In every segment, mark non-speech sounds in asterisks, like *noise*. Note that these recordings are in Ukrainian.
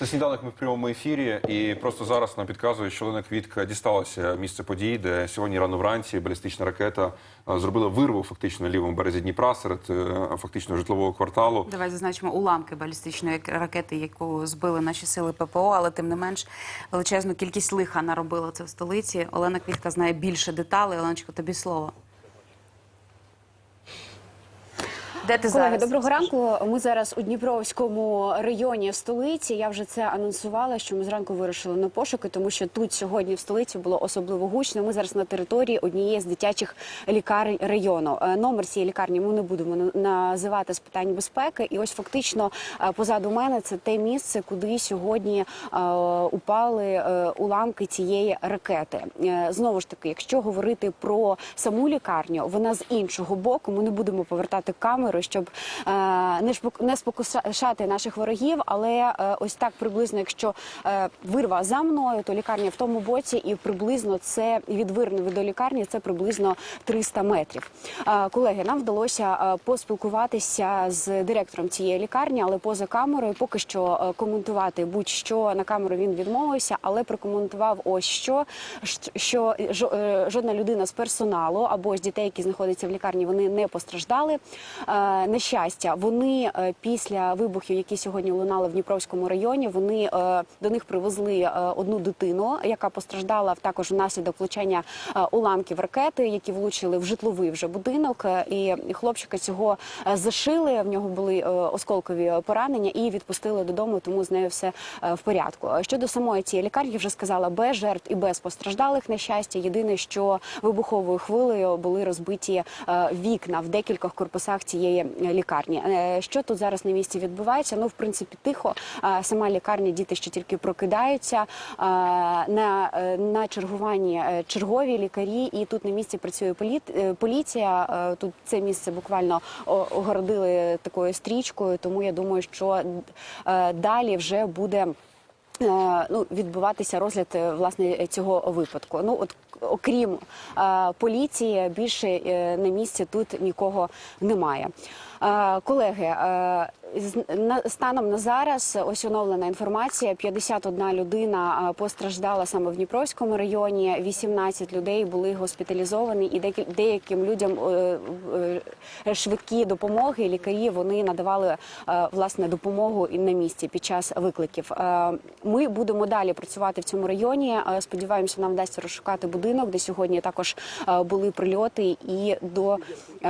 Це сніданок ми в прямому ефірі, і просто зараз нам підказує, що Олена Квітка дісталася місце подій, де сьогодні рано вранці балістична ракета е, зробила вирву фактично на лівому березі Дніпра серед е, фактично житлового кварталу. Давай зазначимо уламки балістичної ракети, яку збили наші сили ППО, але тим не менш величезну кількість лиха наробила це в столиці. Олена Квітка знає більше деталей. Оленочко, тобі слово. Де ти Колеги, зараз? доброго ранку. Ми зараз у Дніпровському районі столиці. Я вже це анонсувала, що ми зранку вирушили на пошуки, тому що тут сьогодні в столиці було особливо гучно. Ми зараз на території однієї з дитячих лікарень району. Е, Номер цієї лікарні ми не будемо називати з питань безпеки. І ось фактично е, позаду мене це те місце, куди сьогодні е, упали уламки цієї ракети. Знову ж таки, якщо говорити про саму лікарню, вона з іншого боку. Ми не будемо повертати камеру, щоб е, не шпок- не спокушати наших ворогів. Але е, ось так приблизно, якщо е, вирва за мною, то лікарня в тому боці, і приблизно це від вирви до лікарні це приблизно 300 метрів. Е, Колеги, нам вдалося е, поспілкуватися з директором цієї лікарні, але поза камерою поки що е, коментувати будь-що на камеру він відмовився, але прокоментував ось що, що жо- е, жодна людина з персоналу або з дітей, які знаходяться в лікарні, вони не постраждали. Е, На щастя, вони е, після вибухів, які сьогодні лунали в Дніпровському районі, вони е, до них привезли одну дитину, яка постраждала також внаслідок влучання уламків ракети, які влучили в житловий вже будинок. І хлопчика цього зашили. В нього були осколкові поранення і відпустили додому. Тому з нею все в порядку. Щодо самої цієї лікарні, вже сказала без жертв і без постраждалих. На щастя, єдине, що вибуховою хвилею були розбиті вікна в декількох корпусах цієї е, лікарні. Е, Що тут зараз на місці відбувається? Ну, в принципі, тихо. Е, Сама лікарня, діти ще тільки прокидаються. На, на чергуванні чергові лікарі, і тут на місці працює поліція. Тут це місце буквально огородили такою стрічкою, тому я думаю, що далі вже буде. Ну, відбуватися розгляд власне цього випадку. Ну от окрім е, поліції, більше е, на місці тут нікого немає. Е, колеги, станом на зараз ось оновлена інформація: 51 людина постраждала саме в Дніпровському районі. 18 людей були госпіталізовані, і деяким людям е, е, швидкі допомоги. Лікарі вони надавали е, власне допомогу і на місці під час викликів. Ми будемо далі працювати в цьому районі. Сподіваємося, нам вдасться розшукати будинок, де сьогодні також були прильоти. І до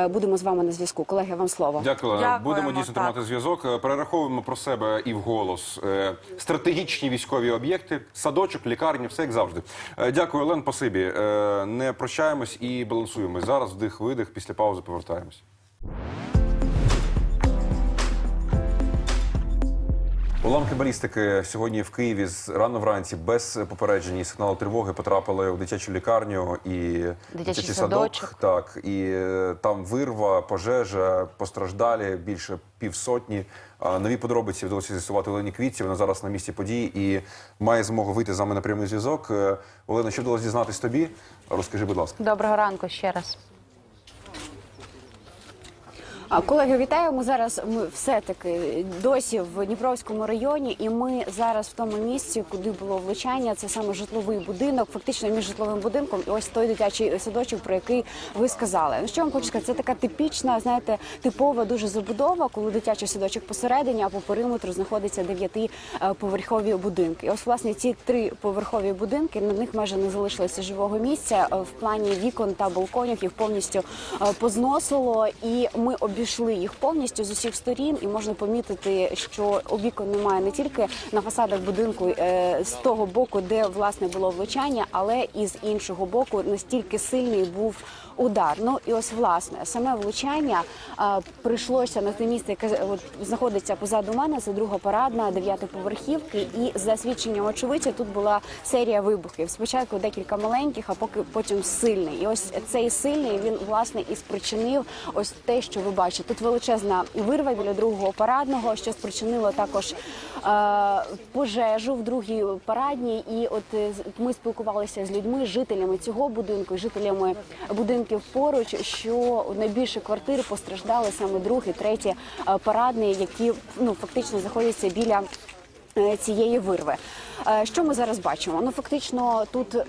будемо з вами на зв'язку. Колеги, вам слово. Дякую. Будемо дійсно тримати зв'язок. Е, Перераховуємо про себе і вголос. Е, Стратегічні військові об'єкти, садочок, лікарні, все як завжди. Е, Дякую, Олен. Спасибі. Е, Не прощаємось і балансуємось. Зараз вдих, видих. Після паузи повертаємось. Уламки балістики сьогодні в Києві з рано вранці без попередження сигналу тривоги потрапили в дитячу лікарню і Дитячий садок. садочок. Так, і е, там вирва, пожежа, постраждалі більше півсотні. А нові подробиці вдалося з'ясувати Олені Квітці. Вона зараз на місці події і має змогу вийти з нами на прямий зв'язок. Е, Олена, що вдалося дізнатись тобі? Розкажи, будь ласка. Доброго ранку ще раз. Колеги, вітаю. Ми зараз ми все-таки досі в Дніпровському районі, і ми зараз в тому місці, куди було влучання. Це саме житловий будинок, фактично між житловим будинком і ось той дитячий садочок, про який ви сказали. Ну що вам хочу сказати, це така типічна, знаєте, типова дуже забудова, коли дитячий садочок посередині, а по периметру знаходиться дев'ятиповерхові будинки. І ось власне ці три поверхові будинки на них майже не залишилося живого місця Е, в плані вікон та балконів. Їх повністю е, позносило, і ми обійшли їх повністю з усіх сторін. І можна помітити, що обікон немає не тільки на фасадах будинку е, з того боку, де власне було влучання, але і з іншого боку настільки сильний був удар. Ну і ось власне саме влучання е, прийшлося на те місце, яке от, знаходиться позаду мене. Це друга парадна дев'ятиповерхівки. І за свідченням очевидця тут була серія вибухів. Спочатку декілька маленьких, а поки потім сильний. І ось цей сильний він власне і спричинив ось те, що ви бачите. Тут величезна вирва біля другого парадного, що спричинило також пожежу в другій парадній. І от е, ми спілкувалися з людьми, жителями цього будинку, жителями будинків поруч, що найбільше квартири постраждали саме другий, третій е, парадний, які ну фактично знаходяться біля. Е, Цієї вирви, Е, що ми зараз бачимо? Ну фактично, тут е,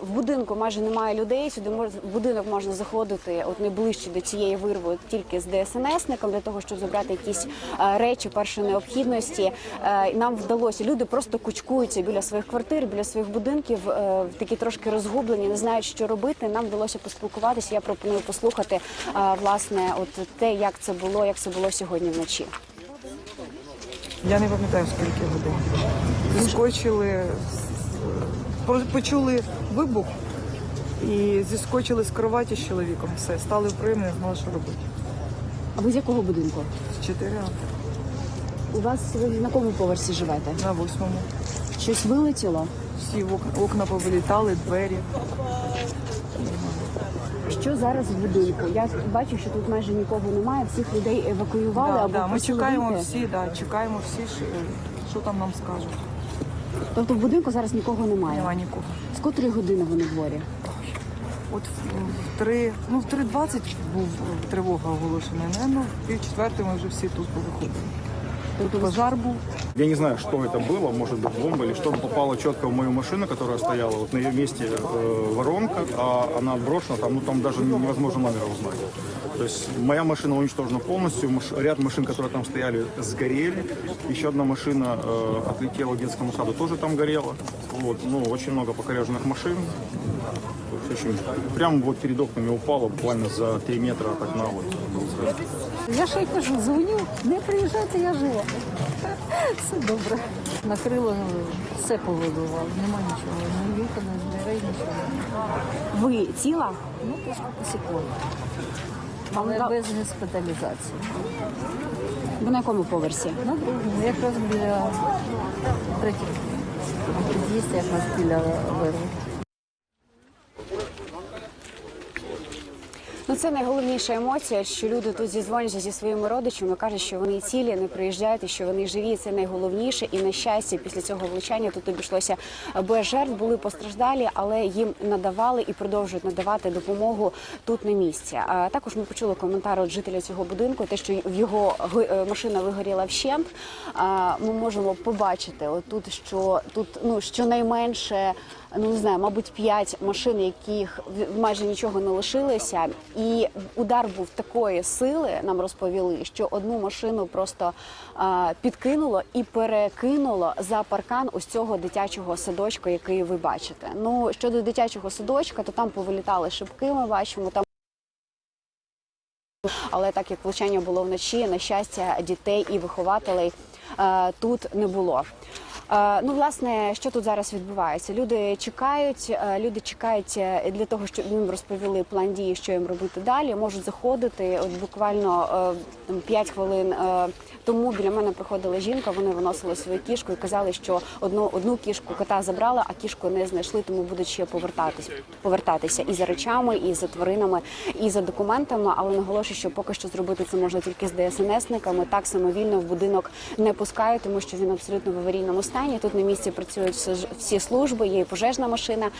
в будинку майже немає людей. Сюди мож, в будинок можна заходити от найближче до цієї вирви тільки з ДСНСником для того, щоб забрати якісь е, речі першої необхідності. Е, нам вдалося. Люди просто кучкуються біля своїх квартир, біля своїх будинків, е, такі трошки розгублені, не знають, що робити. Нам вдалося поспілкуватися. Я пропоную послухати е, власне, от те, як це було, як це було сьогодні вночі. Я не пам'ятаю скільки годин. Зіскочили, почули вибух і зіскочили з кроваті з чоловіком. Все, стали в приймі, не знали, що робити. А ви з якого будинку? З чотири У вас ви на якому поверсі живете? на восьмому. Щось вилетіло? Всі окна повилітали, двері. Що зараз в будинку? Я бачу, що тут майже нікого немає. Всіх людей евакуювали Да, або да, ми просили чекаємо вийти. всі, да, чекаємо всі, що, що там нам скажуть. Тобто в будинку зараз нікого немає. Нема нікого. З котрої години ви на дворі? От в, три, ну в 3.20 був е, тривога оголошена. Наверно, в пів четвертої ми вже всі тут повиходили. Пожар був. Я не знаю, что это было, может быть бомба или что попало четко в мою машину, которая стояла. Вот на ее месте э, воронка, а она отброшена, там, ну, там даже невозможно номера узнать. То есть моя машина уничтожена полностью, маш- ряд машин, которые там стояли, сгорели. Еще одна машина э, отлетела к детскому саду, тоже там горела. Вот, ну, очень много покореженных машин. Прямо вот перед окнами упало, буквально за 3 метра от окна. Вот, был взрыв. Я ще й кажу, дзвоню, не приїжджайте, я жива. Все добре. Накрило, все повибивало, нема нічого. Ні вікон, ні дверей, нічого. Ви ціла? Ну, трошки посікло. Але да- без госпіталізації. Ви на якому поверсі? На другому, якраз біля третього. Під'їзд якраз біля вирви. Це найголовніша емоція, що люди тут зізвоняться зі своїми родичами, кажуть, що вони цілі, не приїжджають, і що вони живі. Це найголовніше. І на щастя, після цього влучання тут обійшлося без жертв, були постраждалі, але їм надавали і продовжують надавати допомогу тут на місці. А також ми почули коментар від жителя цього будинку, те, що його е, машина вигоріла вщент. Ми можемо побачити отут, що тут ну щонайменше ну не знаю, мабуть, п'ять машин, яких майже нічого не лишилося. І удар був такої сили, нам розповіли, що одну машину просто а, підкинуло і перекинуло за паркан ось цього дитячого садочка, який ви бачите. Ну щодо дитячого садочка, то там повилітали шибки. Ми бачимо там. Але так як влучання було вночі, на щастя, дітей і вихователей е, тут не було. Ну, власне, що тут зараз відбувається? Люди чекають, люди чекають е, для того, щоб їм розповіли план дії, що їм робити далі. Можуть заходити. От буквально е, там 5 хвилин е, тому біля мене приходила жінка. Вони виносили свою кішку і казали, що одну одну кішку кота забрали, а кішку не знайшли, тому будуть ще повертатись, повертатися і за речами, і за тваринами, і за документами. Але наголошую, що поки що зробити це можна тільки з ДСНСниками. Так самовільно в будинок не пускають, тому що він абсолютно в аварійному стані. Тут на місці працюють всі служби, є і пожежна машина,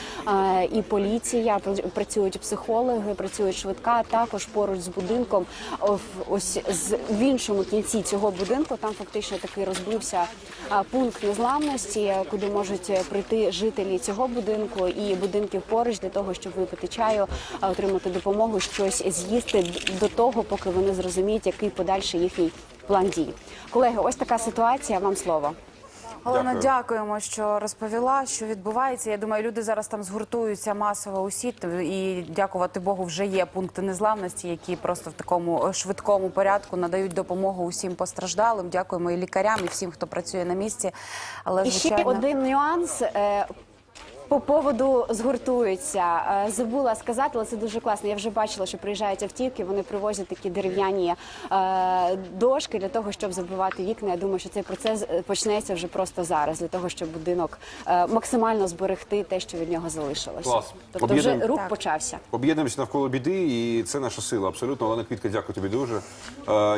і поліція, пр- працюють психологи, працюють швидка. Також поруч з будинком, ось з в іншому кінці цього будинку. Там фактично такий розбився пункт незламності, куди можуть прийти жителі цього будинку і будинків поруч для того, щоб випити чаю, отримати допомогу, щось з'їсти до того, поки вони зрозуміють, який подальший їхній план дій. Колеги, ось така ситуація. Вам слово. Олена, Дякую. дякуємо, що розповіла, що відбувається. Я думаю, люди зараз там згуртуються масово усі. І дякувати Богу, вже є пункти незламності, які просто в такому е, швидкому порядку надають допомогу усім постраждалим. Дякуємо і лікарям, і всім, хто працює на місці. Але І ще один нюанс. По поводу згуртуються. Е, Забула сказати, але це дуже класно. Я вже бачила, що приїжджають автівки. Вони привозять такі дерев'яні е, дошки для того, щоб забивати вікна. Я думаю, що цей процес е, почнеться вже просто зараз, для того, щоб будинок максимально зберегти те, що від нього залишилося. Клас. Тобто вже рух Так. почався. Об'єднуємося навколо біди, і це наша сила. Абсолютно. Олена Квітка, дякую тобі дуже.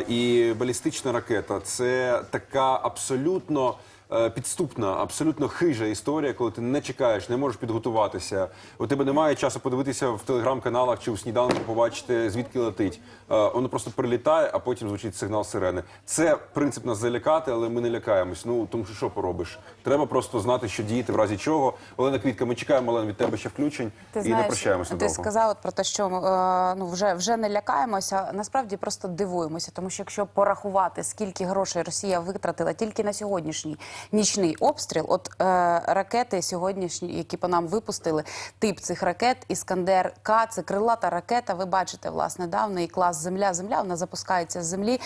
І балістична ракета це така абсолютно. Е, Підступна, абсолютно хижа історія, коли ти не чекаєш, не можеш підготуватися. У тебе немає часу подивитися в телеграм-каналах чи у сніданку, побачити звідки летить. Е, Воно просто прилітає, а потім звучить сигнал сирени. Це принцип нас залякати, але ми не лякаємось. Ну тому що що поробиш? Треба просто знати, що діяти в разі чого. Олена Квітка, ми чекаємо Олена, від тебе ще включень Ти і знаєш, не прощаємося. ти довго. сказав от про те, що е, ну вже вже не лякаємося. Насправді просто дивуємося, тому що якщо порахувати, скільки грошей Росія витратила тільки на сьогоднішній нічний обстріл, от е, ракети сьогоднішні, які по нам випустили, тип цих ракет Іскандер К, це крилата ракета. Ви бачите, власне, да, клас Земля. Земля вона запускається з землі.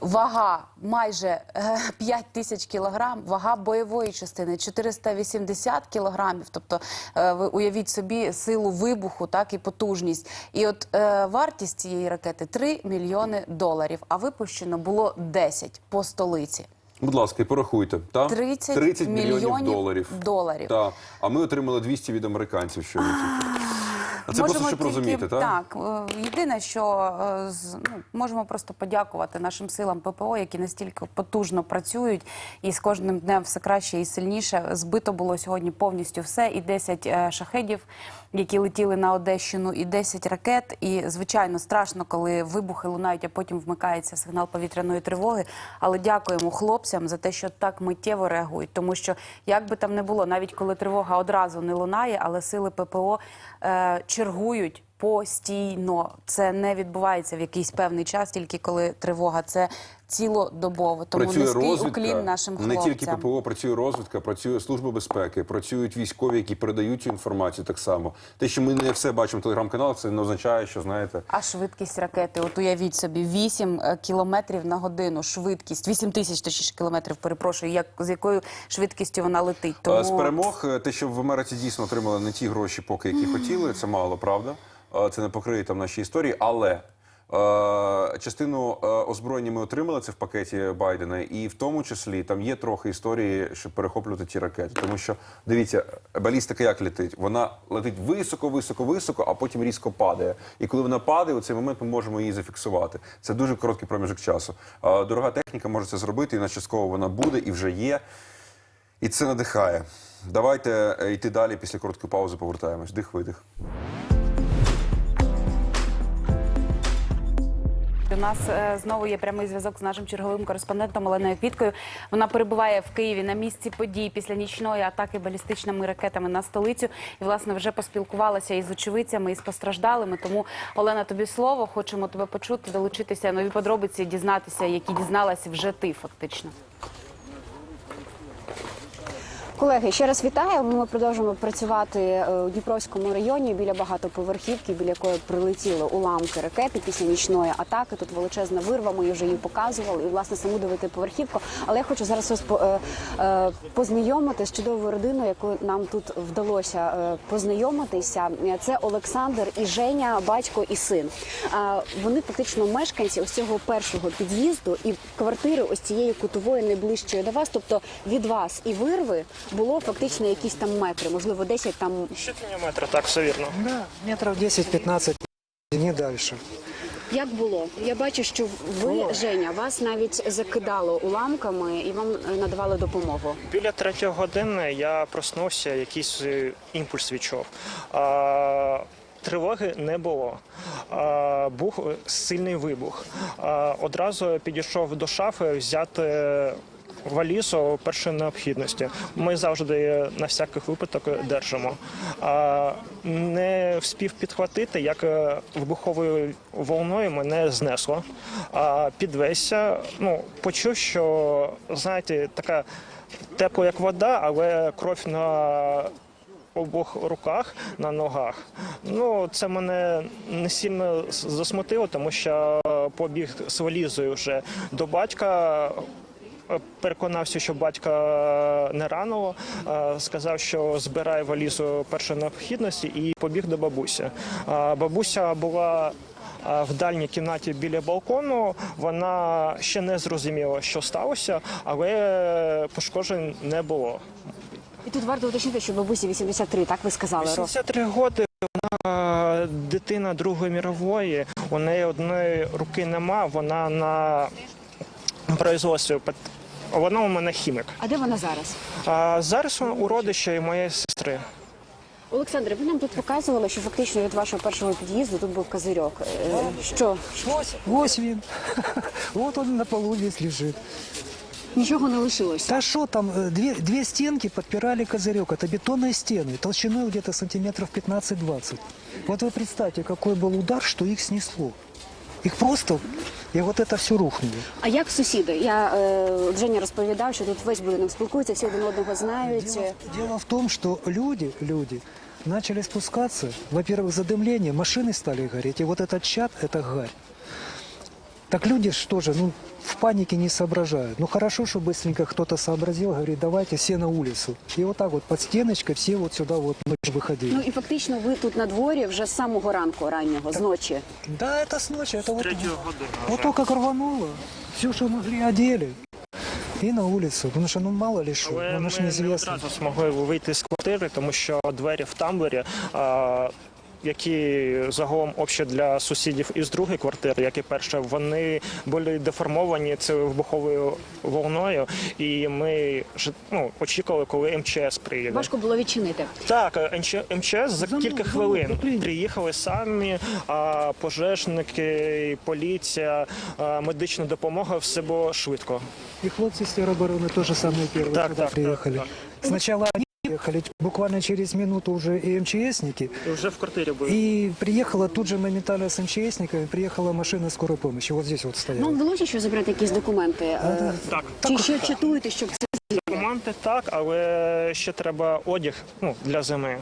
Вага майже е, 5 тисяч кілограм, вага бойової частини 480 кілограмів. Тобто, е, ви уявіть собі силу вибуху, так і потужність. І от е, вартість цієї ракети 3 мільйони доларів. А випущено було 10 по столиці. Будь ласка, і порахуйте. Та? 30 мільйонів, мільйонів доларів. доларів. Та. А ми отримали 200 від американців тільки. А це просто щоб тільки- розуміти, так? Так, е, єдине, що е, з- ну, можемо просто подякувати нашим силам ППО, які настільки потужно працюють, і з кожним днем все краще і сильніше. Збито було сьогодні повністю все. І 10 е, шахедів, які летіли на Одещину, і 10 ракет. І звичайно страшно, коли вибухи лунають, а потім вмикається сигнал повітряної тривоги. Але дякуємо хлопцям за те, що так миттєво реагують. Тому що як би там не було, навіть коли тривога одразу не лунає, але сили ППО е, чергують. Постійно це не відбувається в якийсь певний час, тільки коли тривога. Це цілодобово. Тому Працює низький розвідка, уклін нашим не тільки ППО, працює розвідка, працює служба безпеки, працюють військові, які передають цю інформацію так само. Те, що ми не все бачимо в телеграм-каналах, це не означає, що знаєте. А швидкість ракети, от уявіть собі, 8 е, кілометрів на годину. Швидкість 8 тисяч точніше кілометрів. Перепрошую, як з якою швидкістю вона летить. Тому З перемог е, те, що в Америці дійсно отримали не ті гроші, поки які хотіли, це мало, правда. Е, Це не покриє там наші історії, але. е, Частину е, озброєння ми отримали це в пакеті Байдена, і в тому числі там є трохи історії, щоб перехоплювати ті ракети. Тому що дивіться, балістика як летить? Вона летить високо, високо, високо, а потім різко падає. І коли вона падає, у цей момент ми можемо її зафіксувати. Це дуже короткий проміжок часу. Дорога техніка може це зробити, і на частково вона буде і вже є. І це надихає. Давайте йти далі після короткої паузи. Повертаємось. Дих видих. У нас е, знову є прямий зв'язок з нашим черговим кореспондентом Оленою Квіткою. Вона перебуває в Києві на місці подій після нічної атаки балістичними ракетами на столицю. І власне вже поспілкувалася із очевидцями і з постраждалими. Тому Олена, тобі слово. Хочемо тебе почути, долучитися нові подробиці, дізнатися, які дізналася вже ти фактично. Колеги, ще раз вітаю. Ми продовжуємо працювати е, у Дніпровському районі біля багатоповерхівки, біля якої прилетіли уламки ракети після нічної атаки. Тут величезна вирва. Ми вже її показували. І власне саму дев'ятиповерхівку. Але я хочу зараз вас е, е, познайомити з чудовою родиною, яку нам тут вдалося познайомитися. Це Олександр і Женя, батько і син. Вони фактично мешканці ось цього першого під'їзду і квартири ось цієї кутової найближчої до вас. Тобто від вас і вирви було фактично якісь там метри, можливо, 10 там Щитання метра, так, все вірно. Да, метров 10-15 и не дальше. Як було? Я бачу, що ви, Женя, вас навіть закидало уламками і вам е, надавали допомогу. Біля третьої години я проснувся, якийсь е, імпульс відчув. А, Тривоги не було. А, був сильний вибух. А, одразу підійшов до шафи взяти валізу першої необхідності. Ми завжди на всяких випадок держимо. А, не вспів підхватити, як е, вибуховою волною мене знесло. А, підвесся, ну, почув, що знаєте, така тепла, як вода, але кров на обох руках на ногах. Ну це мене не сильно засмутило, тому що побіг з валізою вже до батька. Е, переконався, що батька не ранило, е, сказав, що збирає валізу першої необхідності і побіг до бабусі. Е, Бабуся була е, в дальній кімнаті біля балкону. Вона ще не зрозуміла, що сталося, але пошкоджень не було. І тут варто уточнити, що бабусі 83, так ви сказали. Ром? 83 роки. Вона дитина Другої мірової. У неї одної руки нема. Вона на производстві. Вона у мене хімік. А де вона зараз? А зараз вона у родича і моєї сестри. Олександре, ви нам тут показували, що фактично від вашого першого під'їзду тут був козирьок. Е, Що? Ось він. *laughs* Вот он на полу весь лежит. Нічого не лишилося. Да что там, э, две, две стенки подпирали козырек. Это бетонные стены, толщиной где-то сантиметров 15-20. Вот вы представьте, какой был удар, что их снесло. Их просто, и вот это все рухнуло. А як сусіди? Я е, от Женя розповідав, що тут весь будинок спілкується, всі один одного знають. Дело, дело в том, что люди, люди начали спускаться. Во-первых, задымление, машины стали гореть, и вот этот чат, это гарь. Так люди что же, ну, в панике не соображают. Ну, хорошо, что быстренько кто-то сообразил, говорит, давайте все на улицу. И вот так вот под стеночкой все вот сюда вот ночью выходили. Ну і фактично ви тут на дворі вже з самого ранку раннього, з ночі. Да, это с ночи, это вот, Третьої години. вот то, как рвануло. Все, что могли, одели. И на улицу, потому что, ну, мало ли что, Але оно ми ж не неизвестно. одразу змогли вийти з квартири, тому що двері в тамбурі. А, які загалом общі для сусідів із другої квартири, як і перша, вони були деформовані цією вибуховою волною, і ми ж ну, очікували, коли МЧС приїде. Важко було відчинити. Так, е, МЧ, МЧС за Замок, кілька замок, хвилин закрий. приїхали самі, а пожежники, поліція, а, медична допомога, все було швидко. И хлопцы с теробороны тоже самые первые, Так, когда так, приехали. так, Сначала приехали, буквально через минуту уже и МЧСники. І вже в квартирі були. И приехала тут же моментально с МЧСниками, приехала машина скорой помощи. Вот здесь вот стояла. Ну вдалося що забрати якісь документи. Е, Так. Чи ще чатуєте, щоб це Документи так, але ще треба одяг ну, для зими.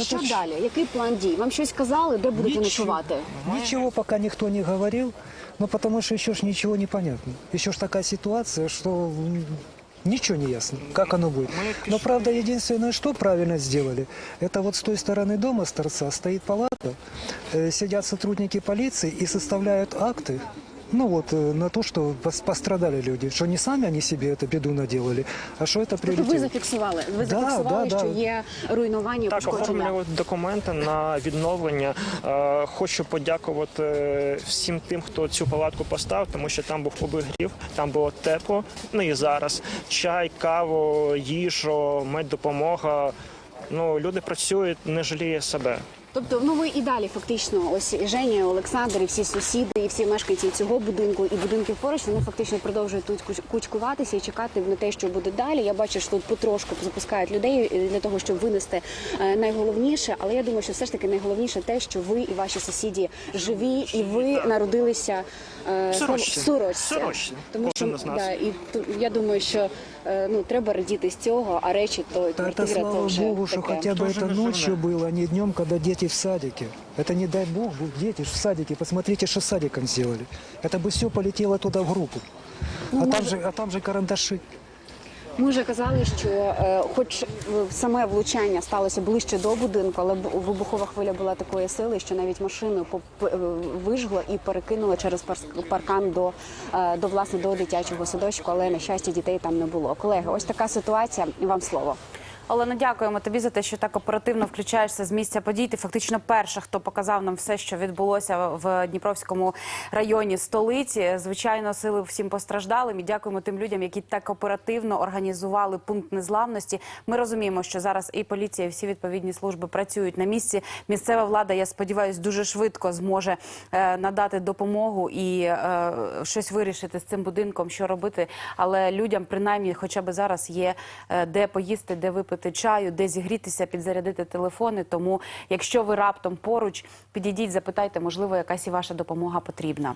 що далі? Який план дій? Вам щось казали, де будете ночувати? Ничего пока никто не говорил, но потому что еще ж ничего не понятно. Еще ж такая ситуация, что м, ничего не ясно, как оно будет. Но правда, единственное, что правильно сделали, это вот с той стороны дома, с торца, стоит палата, э, сидят сотрудники полиции и составляют акты, ну вот, э, на то, что пос- пострадали люди, что не сами они себе эту беду наделали, а что это Тобто ви прилетело. зафіксували. Ви Да, зафіксували, да, що да. є руйнування, Так, пошкодження. оформлювали документи на відновлення. Е, Хочу подякувати е, всім тим, хто цю палатку поставив, тому що там був обігрів, там було тепло. Ну і зараз чай, каву, їжу, меддопомога. Ну, люди працюють, не жаліє себе. Тобто, ну ви і далі фактично, ось і Женя, і Олександр, і всі сусіди, і всі мешканці цього будинку і будинків поруч, вони фактично продовжують тут куч- кучкуватися і чекати на те, що буде далі. Я бачу, що тут потрошку запускають людей е, для того, щоб винести е, найголовніше. Але я думаю, що все ж таки найголовніше те, що ви і ваші сусіді живі, і ви народилися е, В сорочці. в сорочці. В сорочці. Тому що Кожен із нас. да, і ту- я думаю, що е, ну треба радіти з цього, а речі то Да квартира это то слава вже Богу, что таке. хотя бы Тоже это не ночью живе. было, а не днем, когда дети в садике. Это не дай Бог, будут дети ж в садике. Посмотрите, что с садиком сделали. Это бы все полетело туда в группу. Ну, А там же, а там же карандаши. Ми вже казали, що е, хоч е, саме влучання сталося ближче до будинку, але вибухова хвиля була такої сили, що навіть машину е, вижгло і перекинуло через паркан до, е, до власне до дитячого садочку, але на щастя дітей там не було. Колеги, ось така ситуація. Вам слово. Олена, дякуємо тобі за те, що так оперативно включаєшся з місця подій. Ти фактично перша, хто показав нам все, що відбулося в Дніпровському районі столиці. Звичайно, сили всім постраждалим. І дякуємо тим людям, які так оперативно організували пункт незламності. Ми розуміємо, що зараз і поліція, і всі відповідні служби працюють на місці. Місцева влада, я сподіваюся, дуже швидко зможе е, надати допомогу і е, щось вирішити з цим будинком, що робити. Але людям, принаймні, хоча б зараз є е, де поїсти, де випити чаю, де зігрітися, підзарядити телефони. Тому, якщо ви раптом поруч, підійдіть, запитайте, можливо, якась і ваша допомога потрібна.